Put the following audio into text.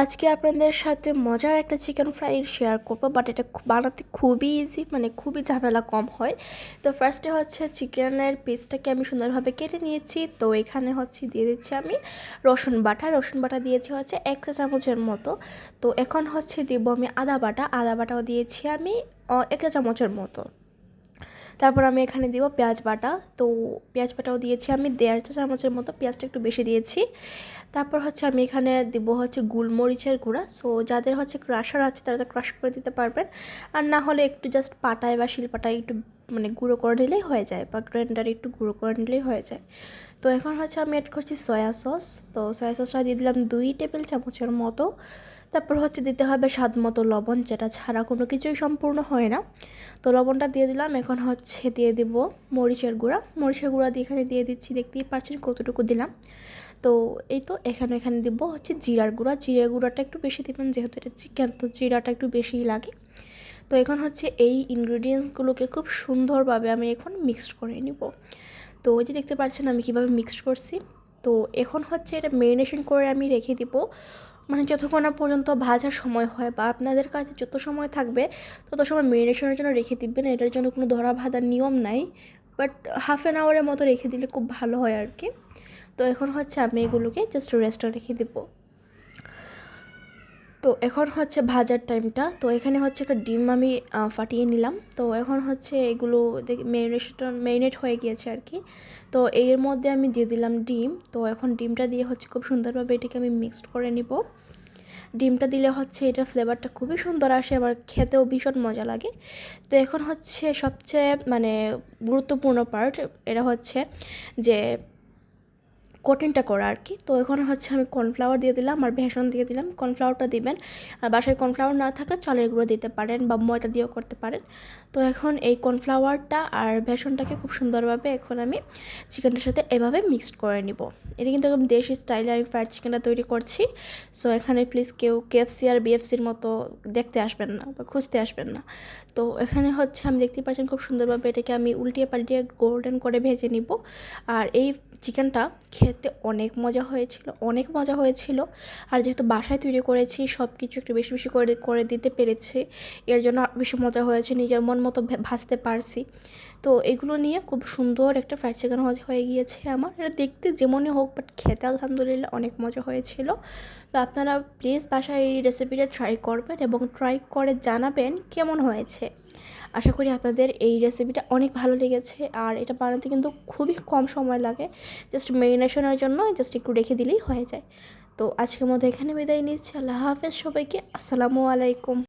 আজকে আপনাদের সাথে মজার একটা চিকেন ফ্রাই শেয়ার করব বাট এটা বানাতে খুবই ইজি মানে খুবই ঝামেলা কম হয়। তো ফার্স্টে হচ্ছে চিকেনের পিসটাকে আমি সুন্দরভাবে কেটে নিয়েছি। তো এখানে হচ্ছে দিয়ে দিচ্ছি আমি রসুন বাটা। রসুন বাটা দিয়েছি হচ্ছে এক চা চামচের মতো। তো এখন হচ্ছে দিব আমি আদা বাটা। আদা বাটাও দিয়েছি আমি এক চা চামচের মতো। তারপর আমি এখানে দিব পেঁয়াজ বাটা। তো পেঁয়াজ বাটাও দিয়েছি আমি, দেড় চা চামচের মতো পেঁয়াজটা একটু বেশি দিয়েছি। তারপর হচ্ছে আমি এখানে দিব হচ্ছে গুলমরিচের গুঁড়া। সো যাদের হচ্ছে ক্রাশার আছে তারা তো ক্রাশ করে দিতে পারবেন। আর না হলে একটু জাস্ট পাটায় বা শিলপাটায় একটু মানে গুঁড়ো করে নিলেই হয়ে যায় বা গ্রাইন্ডারে একটু গুঁড়ো করে নিলেই হয়ে যায়। তো এখন হচ্ছে আমি অ্যাড করছি সয়া সস তো সয়া সসটা দিয়ে দিলাম দুই টেবিল চামচের মতো। তারপর হচ্ছে দিতে হবে স্বাদ মতো লবণ, যেটা ছাড়া কোনো কিছুই সম্পূর্ণ হয় না। তো লবণটা দিয়ে দিলাম, এখন হচ্ছে দিয়ে দিব মরিচের গুঁড়া। মরিচের গুঁড়া দিয়ে এখানে দিয়ে দিচ্ছি, দেখতেই পাচ্ছেন কতটুকু দিলাম। তো এই তো, এখানে এখানে দিব হচ্ছে জিরার গুঁড়া। জিরার গুঁড়াটা একটু বেশি দেবেন, যেহেতু এটা চিকেন, তো জিরাটা একটু বেশিই লাগে। তো এখন হচ্ছে এই ইনগ্রিডিয়েন্টসগুলোকে খুব সুন্দরভাবে আমি এখন মিক্সড করে নিব। তো ওই যে দেখতে পাচ্ছেন আমি কীভাবে মিক্সড করছি। তো এখন হচ্ছে এটা মেরিনেশন করে আমি রেখে দিব মানে যতক্ষণ না পর্যন্ত ভাজার সময় হয় বা আপনাদের কাছে যত সময় থাকবে, তত সময় মেরিনেশনের জন্য রেখে দিবেন। এটার জন্য কোনো ধরা ভাজার নিয়ম নাই। বাট হাফ অ্যান আওয়ারের মতো রেখে দিলে খুব ভালো হয় আর কি। তো এখন হচ্ছে আমি এগুলোকে জাস্ট রেস্টে রেখে দেবো। তো এখন হচ্ছে ভাজার টাইমটা তো এখানে হচ্ছে একটা ডিম আমি ফাটিয়ে নিলাম। তো এখন হচ্ছে এগুলো মেরিনেশনটা মেরিনেট হয়ে গিয়েছে আর কি তো এর মধ্যে আমি দিয়ে দিলাম ডিম। তো এখন ডিমটা দিয়ে হচ্ছে খুব সুন্দরভাবে এটাকে আমি মিক্সড করে নিব। ডিমটা দিলে হচ্ছে এটা ফ্লেভারটা খুবই সুন্দর আসে, আবার খেতেও ভীষণ মজা লাগে। তো এখন হচ্ছে সবচেয়ে মানে গুরুত্বপূর্ণ পার্ট এটা হচ্ছে যে কঠিনটা করা আর কি। তো এখানে হচ্ছে আমি কর্নফ্লাওয়ার দিয়ে দিলাম আর বেসন দিয়ে দিলাম। কর্নফ্লাওয়ারটা দিবেন। আর বাসায় কর্নফ্লাওয়ার না থাকলে চালের গুঁড়ো দিতে পারেন বা ময়দা দিয়েও করতে পারেন। তো এখন এই কর্নফ্লাওয়ারটা আর বেসনটাকে খুব সুন্দরভাবে এখন আমি চিকেনটার সাথে এভাবে মিক্সড করে নিব। এটা কিন্তু একদম দেশি স্টাইলে আমি ফ্রাইড চিকেনটা তৈরি করছি। সো এখানে প্লিজ কেউ কেএফসি আর বিএফসির মতো দেখতে আসবেন না বা খুঁজতে আসবেন না। তো এখানে হচ্ছে আমি দেখতে পাচ্ছেন খুব সুন্দরভাবে এটাকে আমি উল্টিয়ে পাল্টিয়ে গোল্ডেন করে ভেজে নিব। আর এই চিকেনটা খেতে অনেক মজা হয়েছিল, অনেক মজা হয়েছিল। আর যেহেতু বাসায় তৈরি করেছি সব কিছু একটু বেশি বেশি করে করে দিতে পেরেছি। এর জন্য বেশি মজা হয়েছে, নিজের মন মতো ভাজতে পারছি। তো এগুলো নিয়ে খুব সুন্দর একটা ফ্রাইড চিকেন হয়ে গিয়েছে আমার। এটা দেখতে যেমনই হোক বাট খেতে আলহামদুলিল্লাহ অনেক মজা হয়েছিল। তো আপনারা প্লিজ বাসায় এই রেসিপিটা ট্রাই করবেন এবং ট্রাই করে জানাবেন কেমন হয়েছে। আশা করি আপনাদের এই রেসিপিটা অনেক ভালো লেগেছে। আর এটা বানাতে কিন্তু খুবই কম সময় লাগে। জাস্ট মেরিনেশনের জন্য জাস্ট একটু রেখে দিলেই হয়ে যায়। তো আজকের মতো এখানে বিদায় নিচ্ছি। আল্লাহ হাফেজ সবাইকে। আসসালামু আলাইকুম।